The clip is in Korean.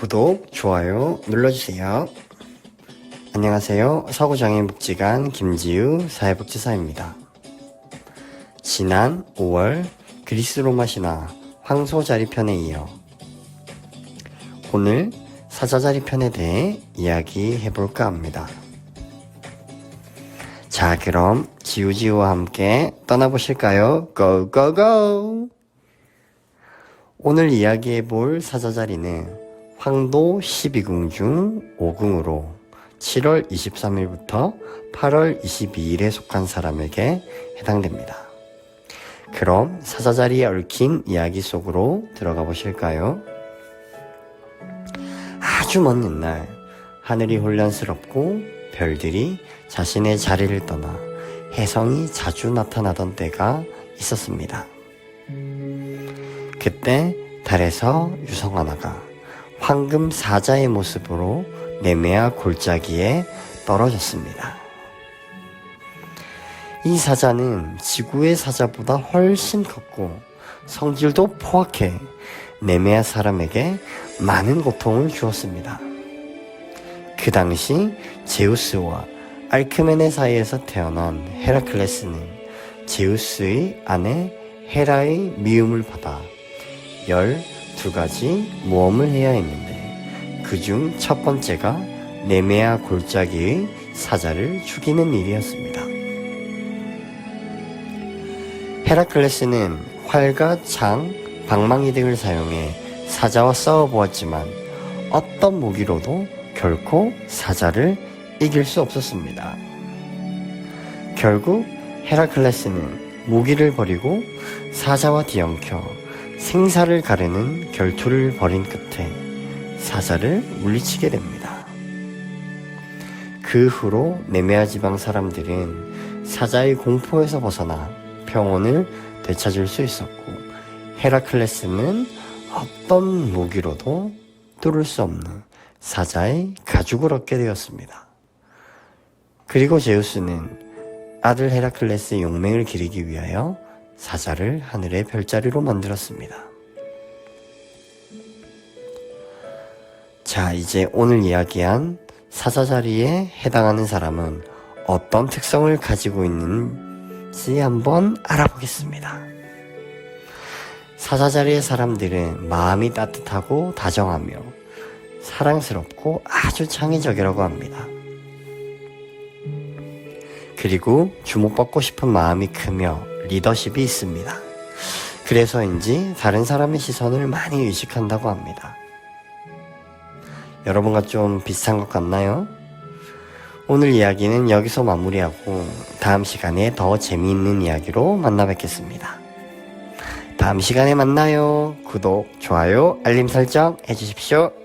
구독, 좋아요 눌러주세요. 안녕하세요. 서구장애 복지관 김지우 사회복지사입니다. 지난 5월 그리스 로마 신화 황소 자리 편에 이어 오늘 사자 자리 편에 대해 이야기해 볼까 합니다. 자, 그럼 지우지우와 함께 떠나보실까요? 고, 고, 고! 오늘 이야기해 볼 사자 자리는 황도 12궁 중 5궁으로 7월 23일부터 8월 22일에 속한 사람에게 해당됩니다. 그럼 사자자리에 얽힌 이야기 속으로 들어가 보실까요? 아주 먼 옛날 하늘이 혼란스럽고 별들이 자신의 자리를 떠나 혜성이 자주 나타나던 때가 있었습니다. 그때 달에서 유성 하나가 황금 사자의 모습으로 네메아 골짜기에 떨어졌습니다. 이 사자는 지구의 사자보다 훨씬 컸고 성질도 포악해 네메아 사람에게 많은 고통을 주었습니다. 그 당시 제우스와 알크멘의 사이에서 태어난 헤라클레스는 제우스의 아내 헤라의 미움을 받아 열 두 가지 모험을 해야 했는데 그중 첫 번째가 네메아 골짜기의 사자를 죽이는 일이었습니다. 헤라클레스는 활과 창, 방망이 등을 사용해 사자와 싸워보았지만 어떤 무기로도 결코 사자를 이길 수 없었습니다. 결국 헤라클레스는 무기를 버리고 사자와 뒤엉켜 생사를 가르는 결투를 벌인 끝에 사자를 물리치게 됩니다. 그 후로 네메아 지방 사람들은 사자의 공포에서 벗어나 평온을 되찾을 수 있었고 헤라클레스는 어떤 무기로도 뚫을 수 없는 사자의 가죽을 얻게 되었습니다. 그리고 제우스는 아들 헤라클레스의 용맹을 기리기 위하여 사자를 하늘의 별자리로 만들었습니다. 자, 이제 오늘 이야기한 사자 자리에 해당하는 사람은 어떤 특성을 가지고 있는지 한번 알아보겠습니다. 사자 자리의 사람들은 마음이 따뜻하고 다정하며 사랑스럽고 아주 창의적이라고 합니다. 그리고 주목받고 싶은 마음이 크며 리더십이 있습니다. 그래서인지 다른 사람의 시선을 많이 의식한다고 합니다. 여러분과 좀 비슷한 것 같나요? 오늘 이야기는 여기서 마무리하고 다음 시간에 더 재미있는 이야기로 만나 뵙겠습니다. 다음 시간에 만나요. 구독, 좋아요, 알림 설정 해주십시오.